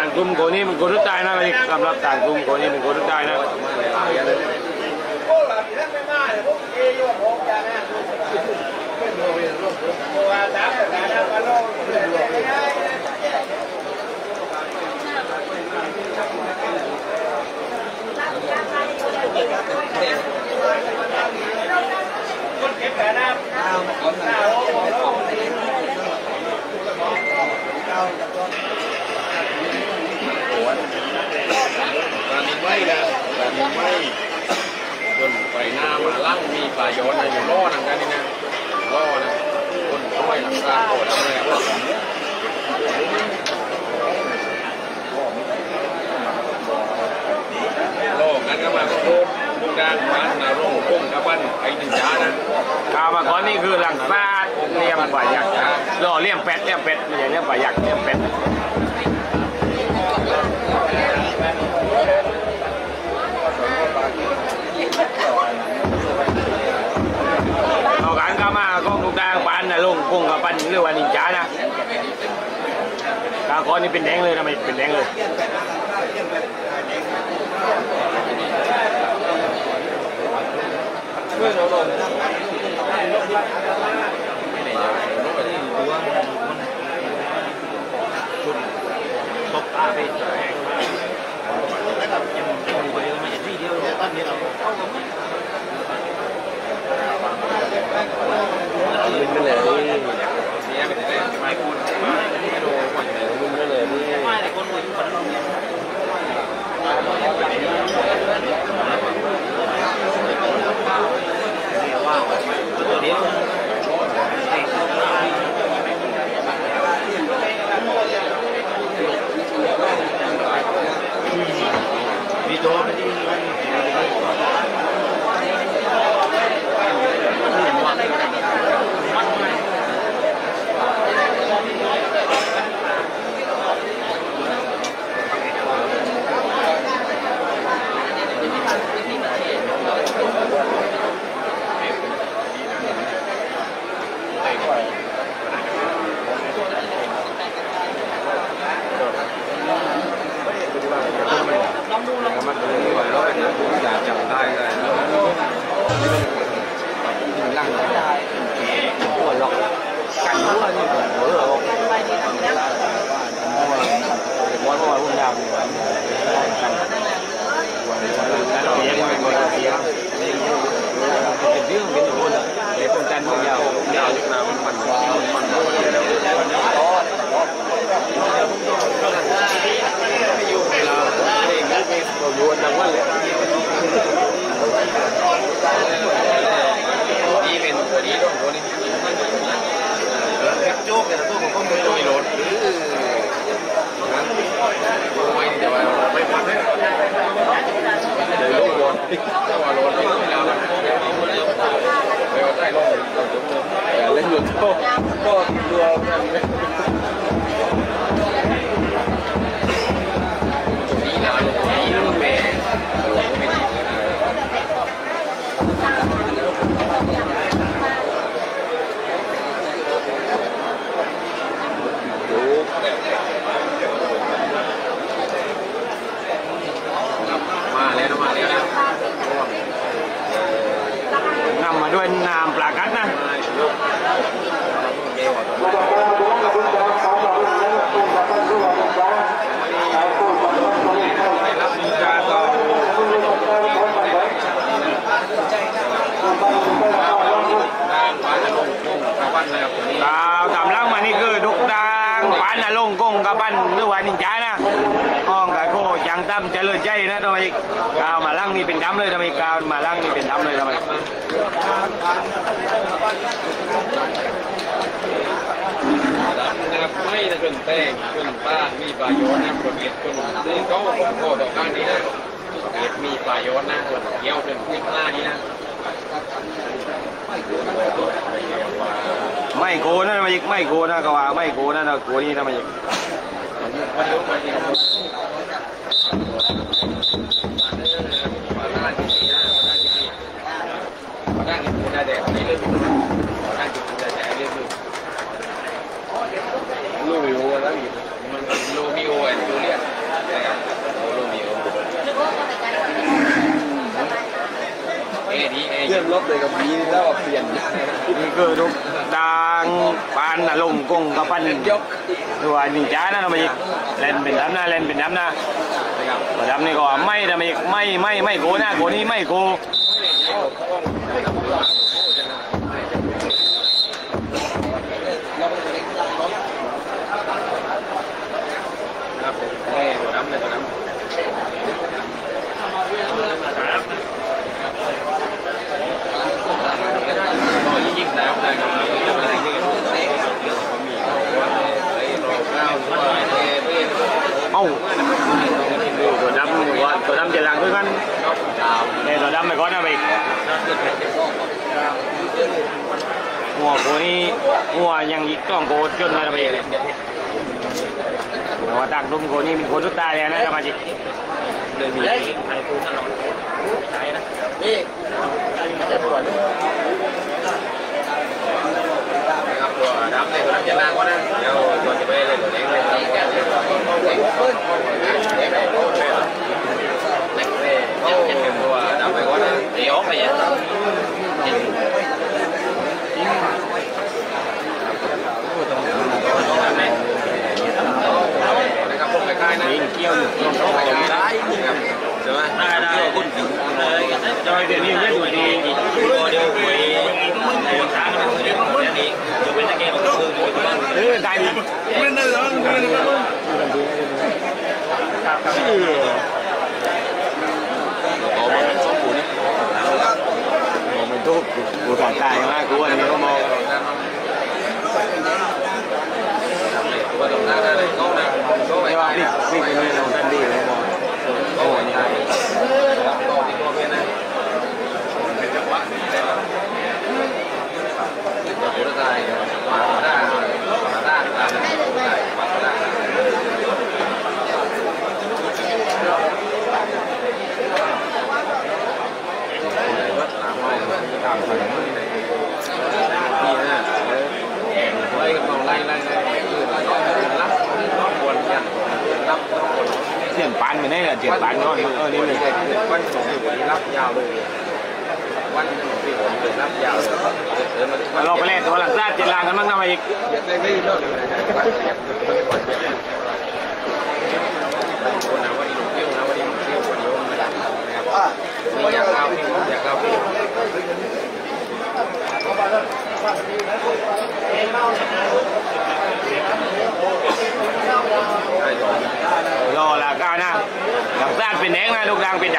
ารกลุ่มโกนี้มันโกรุ่นใจนะพี่สำหรับการกลุ่มโกนี้มันโกรุ่นใจนะการนี้ไม่นะการนี้ไม่จนไปหน้ามาลั่งมีปลายโยนอะไรอยู่ล่อหนังกันนี่นะล่อนะคนช่วยหลังการโกรธอะไรครับล่อกันก็มาก็โค้งมุกดานบ้านนารงโค้งกับบ้านไอ้หนึ่งจ้านะกาวมาก่อนนี่คือหลังซาดเลี่ยมปลายักษ์รอเลี่ยมเป็ดเลี่ยมเป็ดไม่ใช่เลี่ยมปลายักษ์เลี่ยมเป็ด คงกับปันหรือว่านินจานะตาคอนี่เป็นแดงเลยนะไม่เป็นแดงเลยลืม ด้วยน้ำปลากัดนะดาวตามล่างมานี่คือดุกดางปานนะลงกงกับปันหรือว่านินจานะห้อง กับโกจังตั้มเจริญใจนะทำไมกาวมาล่างนี่เป็นดำเลยทำไมกาวมาล่างนี่เป็นดำเลยทำไมนะครับไม่นะเป็นแป้งเป็นป้านมีปลาโยนนะประเภทเป็นนี่เขาโคต่อการนี้นะประเภทมีปลาโยนนะส่วนเกี้ยวเป็นกุ้งปลานี้นะไม่โกนะทำไมไม่โกนะก็ว่าไม่โกนะนะโกนี่ทำไมวั นี่คือรูปดางปานนลงกงกับปันยก หรือว่านิงจานะทำไมเล่นเป็นดำนะเล่นเป็นดำนะนะครับตัวดำนี่ก็ไม่ทำไมไม่ไม่ไม่โกนะโกนี่ไม่โก ครับเอ้ตัวน้ำเลยตัวน้ำยิ่งน้ำเลยครับอะไรนี่ก็มีว่าไอ้รอข้าวว่าเอ้เอ้ เอ้าตัวดำว่าตัวดำจะลังด้วยกัน ดาว เนี่ยตัวดำไปก่อนนะไปหัวโกนี่หั วยังอีกต้องโกจนนะทำไมแต่ว่าตักดุมโกนี่ ဒီဒီကနေ့တော့တန်ပြီး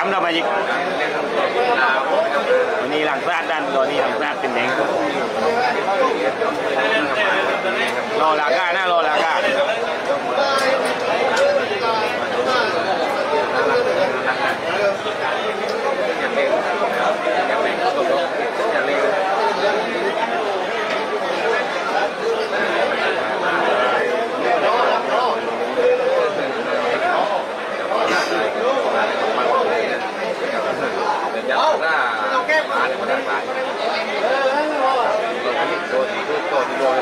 ลูกดังเป็นดำทำไมอีกเล่นตัวลาววันนี้หลังซาดดันตอนนี้หลังซาดเป็นแดงรอละก้านะรอละก้าอยาเล่นอยาเล่นก็อยากเล่น เดี๋ยวถ้ามา เนี่ยมันได้ไปเราที่โดนทุกตัวที่โดน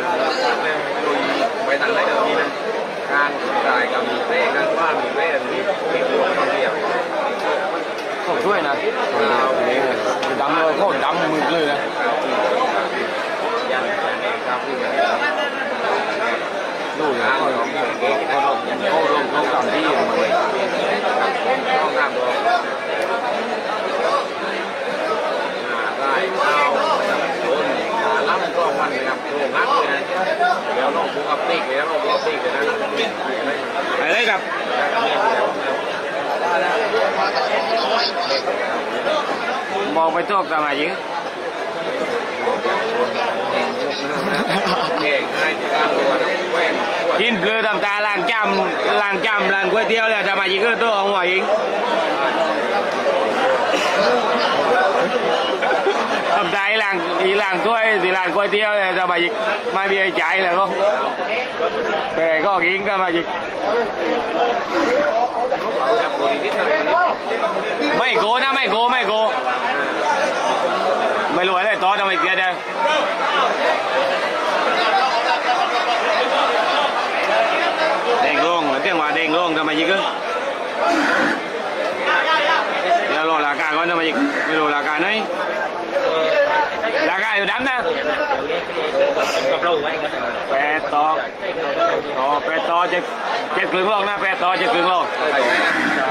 ลุยไปทางไหนเดี๋ยวนี้นะการจ่ายกับมีเร่กันว่ามีเร่มีมีตัวเรียบเขาช่วยนะดำเลยเขาดำมึกเลยนะยันเองครับที่มันดูอย่างเขาเขาเขาลงเขาดำที่มัน ต้องทำตัวได้ข้าวโดนขาล้ำก็มันะครับโด่งนักเลยนะเดี๋ยวลองบุกอัพติกเดี๋ยวลองบุกอัพติกเดี๋ยวนะอะไรกับมองไปโต๊ะทำไมยิงกินเกลือทำตาล้างจำล้างจำล้างก๋วยเตี๋ยวแล้วทำไมยิงก็ตัวของหัวยิงทำตาอี ล้างอีล้างถ้วยสีล้างก๋วยเตี๋ยวแล้วทำไมยิงไม่มีไอ้ใจายแล้วก็แต่ก็กินก็มายิงครับบรินิดนะไม่โกนะไม่โกไม่โกไม่รู้อะไรต่อทำไมเกียดเลยเด้งลงเตี้ยงว่าเด้งลงทำไมยิก็เดี๋ยวรอราคาก่อนทำไมยิงไม่รู้ราคาไหน อยู่ดำนะกับเราไว้กันแปดต่อต่อแปดต่อเจ็ดเจ็ดครึ่งโลกนะแปดต่อเจ็ดครึ่งโลก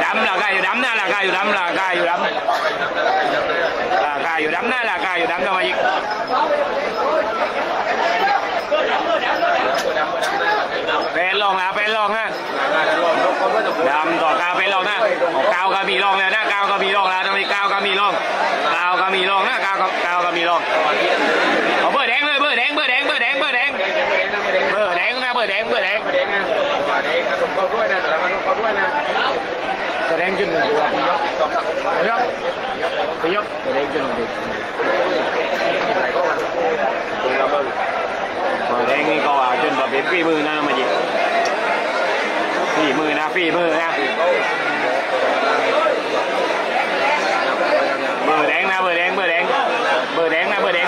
ดำรากายอยู่ดำนะลากายอยู่ดำราคาอยู่ดำราคาอยู่ดำนะลากายอยู่ดำทำไมอีกเป็นลองนะเป็นลองนะดำต่อกาว เป็นลองนะกาวก็มีลองแล้วนะกาวก็มีลองแล้วทำไมกาวก็มีลองกาวก็มีลองนะกาวก็กาวก็มีลองเอาเบอร์แดงเลยเบอร์แดงเบอร์แดงเบอร์แดงเบอร์แดงเบอร์แดงนะเบอร์แดงเบอร์แดงเด็กนะเด็กนะต้องเขาด้วยนะแต่ละมันต้องเขาด้วยนะแสดงจุดหนึ่งตัวยกไปยกแสดงจุดหนึ่งตัวแดงนี่ก็ว่าจนแบบเป็นฝีมือนะมาจิ ฝีมือนะฝีมือนะเบอร์แดงนะเบอร์แดงเบอร์แดงเบอร์แดงนะเบอร์แดง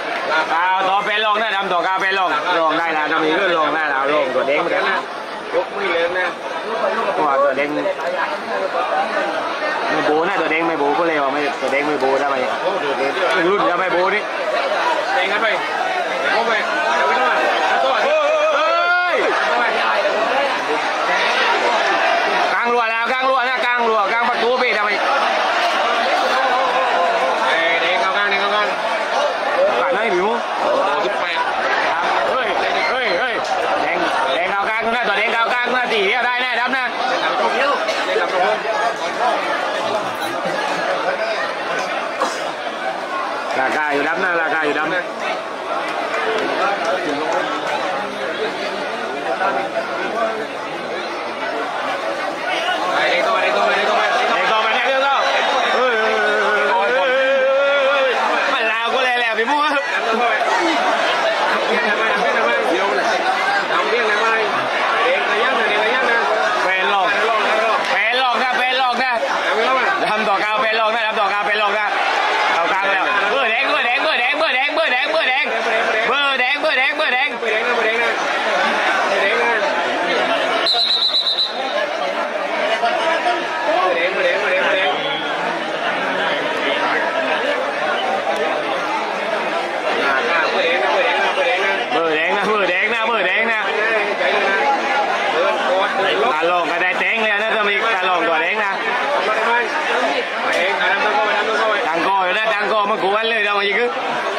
กราคากาวต่อเป็นลองนะดำต่อกาวเป็นลองลองได้แล้วทำนี้ก็ลองได้แล้วลองตัวเด้งเหมือนกันนะยกมือเลยนะว่าตัวเด้งไม่บูนะตัวเด้งไม่บูก็เลยว่าไม่ตัวเด้งไม่บูได้ไหมโอ้ดูดูที่ว่ารุ่นจะไม่บูนี่เองกันไปเข้าไปเดี๋ยวไปด้วยตัวเฮ้ยเข้าไปกลางรัวแล้วกลางรัวนะกลางรัวกลางประตูพี่ทำไม đang là tỉ ở đây này, đâm này. Làm không nhiêu đây làm là cài đâm này là cài đâm này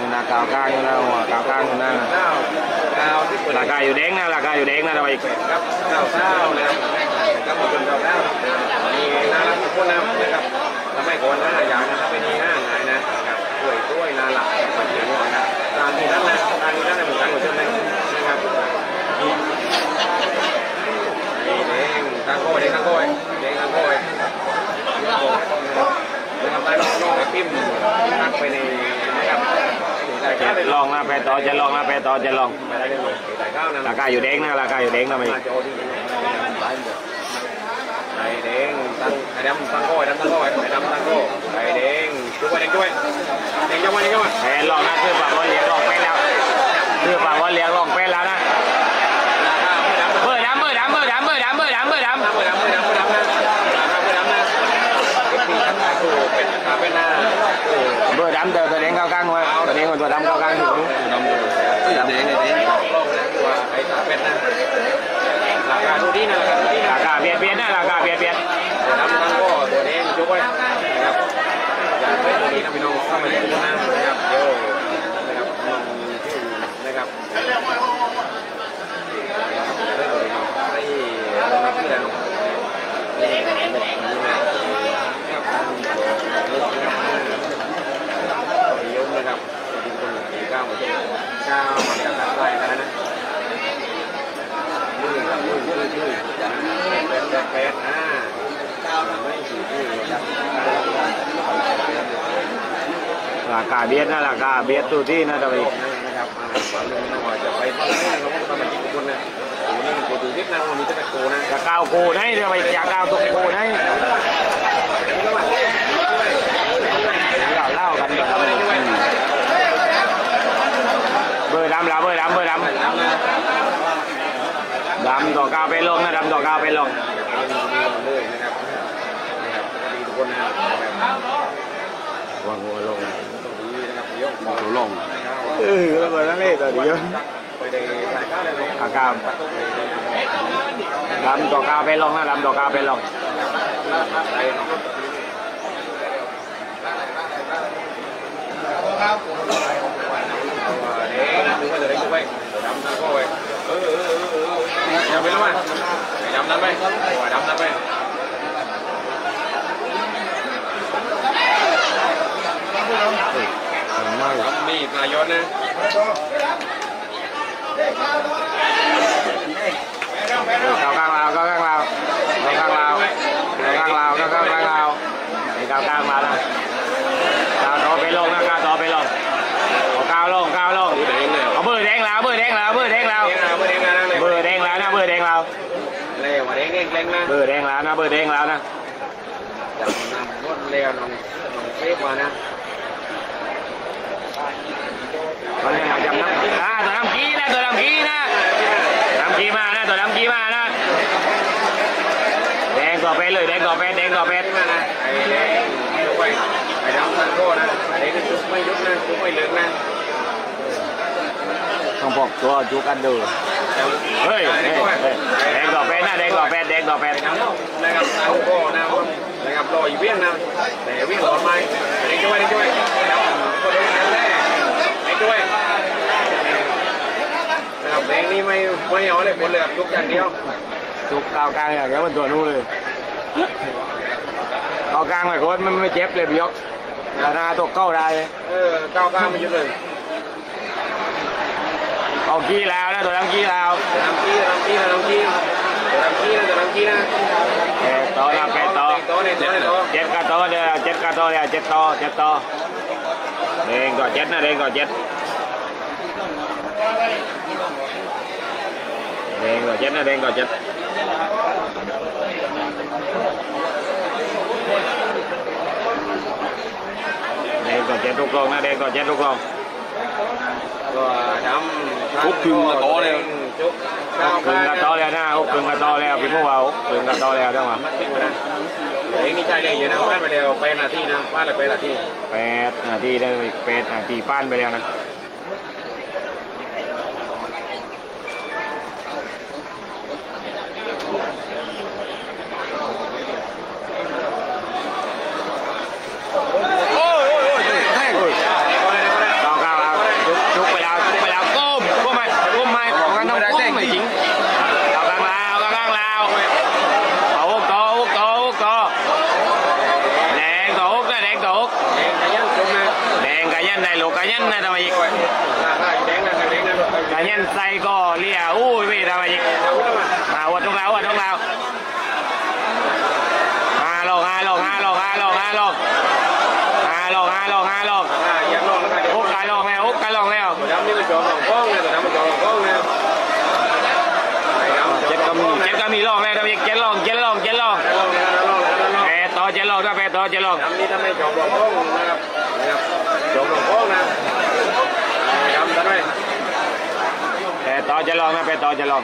วยดำนะครับไอ้แดงจุกไว้กับบ้านมันเดียวตีหนาที่นะพี่น้องมางนะนะครับกาวกางกลางอยู่นะหัวกลาวกางอยู่นะเก้ากาที่เปิดราคาอยู่แดงนะราคาอยู่แดงนะเราอีกครับเก้าเก้านะครับครับขอบคุณเก้าเก้ามีน่ารักทุกคนนะครับทำให้คนหน้าอย่างนะครับไม่ดีหน้าหงายนะครับสวยด้วยน่ารักมันเดียงหวานนะตามที่นั่นนะตามที่นั่นนะผมตั้งหัวเชื่อมเลยนะครับนี่เด้งตั้งโก้เด้งตั้งโก้เด้งตั้งโก้นะครับได้ลองไปปิ้มทักไปในนะครับ จะลองนะแปด ต่อจะลองนะไปต่อจะลองไปได้เลยหลายก้าวนะราคาอยู่แดงนะราคาอยู่แดงนะไมไข่แดงตั้งไอ้ดำตั้งโก้ไข่ดำตั้งโก้ไอ้ดำตั้งโก้ไข่แดงช่วยเด้งช่วยเด้งจังหวะเดงจังหวะแปดลองนะคือปากว่าเลี้ยงลองไปแล้วคือปากว่าเลี้ยงลองไปแล้วนะ ราคาไม่ดำ เบอร์ดำเบอร์ดำเบอร์ดำเบอร์ดำเบอร์ดำเบอร์ดำราคาไม่ดำไม่ดำไม่ดำนะราคาไม่ดำนะเอฟซีทั้งหลายโอ้เป็นราคาเป็นหน้าโอ้เบอร์ดำตัวตัวแดงเข้ากลางไว้ตัวแดงกับตัวดำเข้ากลางอยู่ดำเอ้ยแดงแดงลองนะตัวไอ้ขาเป็นนะราคาดูดีนะราคาดูดีนะราคาเบียดเบียดนะราคาเบียดเบียดตัวดำตั้งก้ตัวแดงช่วยนะครับอยากเป็นตัวนี้นะพี่น้องเข้ามาเล่นดูนะนะครับเดี๋ยวนะครับน้องชื่อนะครับ ไม่ไม่ที่แล้วยมนะครับเป็นคนที่ก้าวมา ก้าวมาจากทางใต้นะนะมือมือมือมือเป็ดเป็ดเป็ดอ่าไม่ถือมือครับราคาเบียดนะราคาเบียดตัวที่นะตัวอีกนะครับมาเรื่องนี้ว่าจะไปฟังเรื่องเราก็ต้องมาจิกคนนะโอ้นี่เป็นตัวเวียดนามวันนี้จะเป็นโกนะราคาโกไหนเดี๋ยวไปอยากดาวตัวโกไหนเล่าเล่ากันแบบเบอร์ดำละเบอร์ดำเบอร์ดำดำต่ อกาวไปลงนะดำต่อกาวไปลงเลยนะครับนะครับดีทุกคนนะครับวางหัวลงดีนะครับยกหัวลงเออแล้วก็นั่นเลยตัวเดียวไปได้หลายก้าวเลยอากาศดำต่อกาวไปลงนะดำต่อกาวไปลงไปเด้งดูว่าจะได้ช่วยดำนั่นก็ไปเออเออเออ เอออย่าไปแล้วมั้ยดำนั่นไปดำนั่ บอร์แดงแล้วนะ เบอร์แดงแล้วนะจับนำรถเร็วน้องน้องเฟซมานะตอนนี้จำนะอ่าตัวน้ำกี้นะตัวน้ำกี้นะน้ำกี้มานะตัวน้ำกี้มานะ แดงต่อไปเลยแดงต่อไปแดงต่อไปมานะไอ้เด้งด้วยไอ้ดำซันโก้นะเด้งจุกไม่ยุบนะจุกไม่เลิกนะ ต้องบอกตัวจุกันดูเฮ้ยเฮ้ยเฮ้ยแดงต่อไปนะแดงต่อไปแดงต่อไปไอ้ดำนะครับซันโก้นะนะครับรออีเวียงนะแต่เวียงหลอนไม้เด้งช่วยเด้งช่วยดำก็เด้งนั่นแหละไอ้ช่วยนะครับเด้งนี่ไม่ไม่เอาเลยคนเลยจุกอย่างเดียวจุกกาวกลางอย่างเงี้ยมันตัวนู้นเลยกาวกลางไปโค้ดมันไม่เจ็บเลยพี่ยกราคาตกเข้าได้เออก้าวก้าวมาอยู่เลยเอากี้แล้วนะตัวน้ำกี้แล้วน้ำกี้น้ำกี้น้ำกี้น้ำกี้นะน้ำกี้นะเอ๊ะต่อนะเป็ดต่อโตเนี่ย โตเนี่ยโตเจ็ดกระต่อเดี๋ยวเจ็ดกระต่อเดี๋ยวเจ็ดต่อเจ็ดต่อเด้งก่อนเจ็ดนะเด้งก่อน น้ำฮุบคึงกระต้อเลยฮุบคึงกระต้อแล้วนะฮุบคึงกระต้อแล้วพี่พวกเราฮุบคึงกระต้อแล้วจังหวะไอ้นี่ใช่เลยอยู่นะบ้านไปแล้วแปดนาทีนะบ้านเลยแปดนาทีแปดนาทีได้แปดนาทีป้านไปแล้วนะ ไอ้ดำเจ็ดก็มีเจ็ดก็มีโลกแล้วทำไมอีกเจ็ดโลกเจ็ดโลกเจ็ดโลกลองนะลองนะลองแปดต่อเจ็ดโลกถ้าแปดต่อเจ็ดโลกดำนี่ถ้าไม่จอมหลงกล้องนะครับนะครับจอมหลงกล้องนะดำทำไมแปดต่อเจ็ดโลกนะแปดต่อเจ็ดโลกโอ้ยโอ้ยไอ้ดำเด้ไอ้ดำมีอะไรก็นะเอากลางกลางแล้วบ Peto jalan, peto jalan.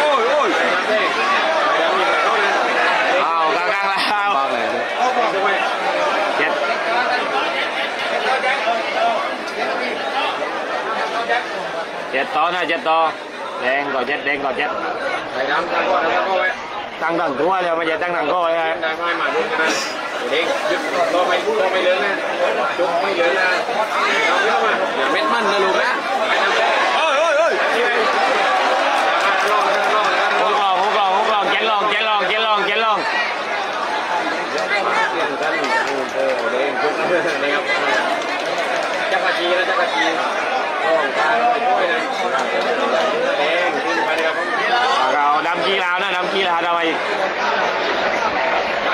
Ôi, ôi. Ao, căng căng là ao. Chết. Chết to nè, chết to. Đen rồi chết, đen rồi chết. Thầy đám ra qua tăng tầng đúng rồi bây giờ tăng tầng coi tăng hai mà luôn cho nên to mấy to mấy lớn lên chụp mấy lớn lên nó biết mà mét mân nó luôn á. Chắc là chi đó chắc là chi. เราดำกีฬานะดำกีฬาทำไม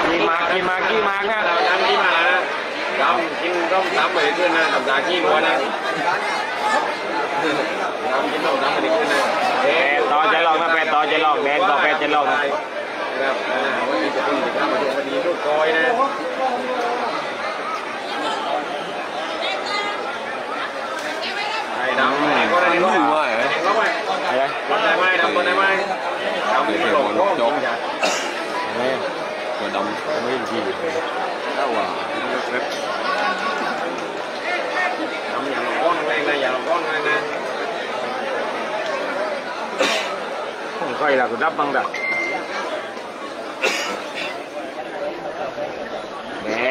กีมากกีมากกีมากนะเราดำกีมานะดำกินต้องดำไปเรื่อยนะดำจากกีมัวนะดำกินต้องดำไปเรื่อยนะต่อใจลองนะแปดต่อใจลองแดงต่อแปดใจลองนะครับวันนี้จะเป็นกิจกรรมวันนี้ลูกคอยนะ đó con này đúng quá rồi đây đây con này mai đâu con này mai đóng cái đồ của ông chọn rồi đóng không biết gì đâu à đóng nhà lòng con này này nhà lòng con này này không phải là của đắp băng đặt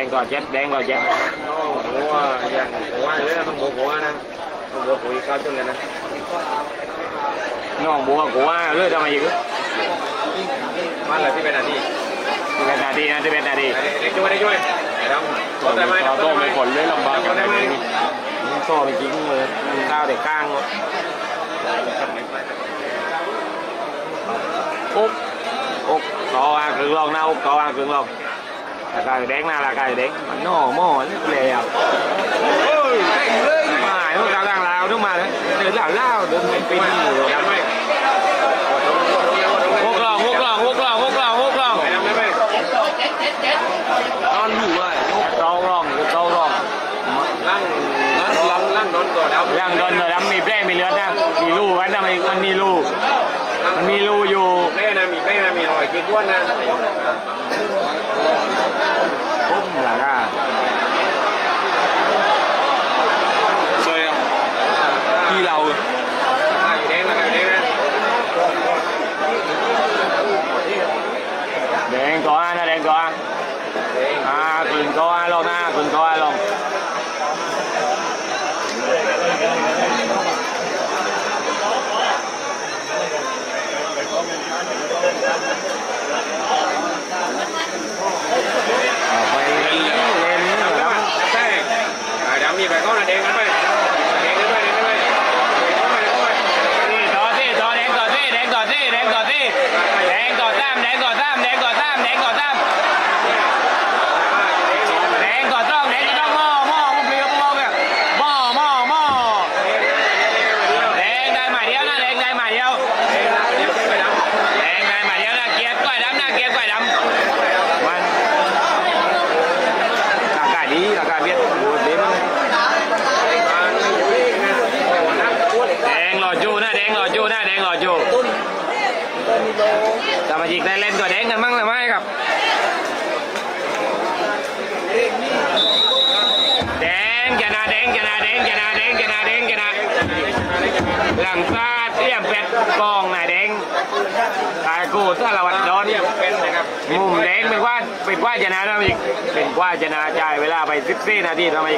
đen coi chết đen coi chết. Ủa, dạ, quá nữa không bộ của anh. บัวกูอีกข้าวชนเลยนะน้องบัวกูว่าเลือดทำไมอีกมันอะไรที่เป็นหนาทีเป็นหนาทีนะที่เป็นหนาที่ช่วยได้ช่วยแล้วต่อต้มไปผลเลยลำบากกันได้มต่อไปกิ้งเลยข้าวเด็กก้างอุ๊บอกต่ออ่างครึ่งลองนะอุ๊บต่ออ่างครึ่งลองราคาแดงหน้าคาแดงมันน่อหม้อนี่เลยอะ ต้องการล่างลาวต้องมาเลยเดินล่าวล่าวเดินปีอยู่ยังไม่หกลองหกลองหกลองหกลองหกลองนอนอยู่เลยเจ้ารองเจ้ารองล่างล่างล่างโดนตัวดำล่างโดนตัวมีแป้งมีเลือดนะมีรูไว้นำไมมันมีรูมันมีรูอยู่แป้งนะมีแป้งนะมีหอยกินด้วนนะพุ่มหลังอ tuần có ai lon ha tuần có ai lon đen cò tam đen cò tam đen cò tam đen cò tam ว่าจะนาจ่ายเวลาไป 14 นาทีทำไม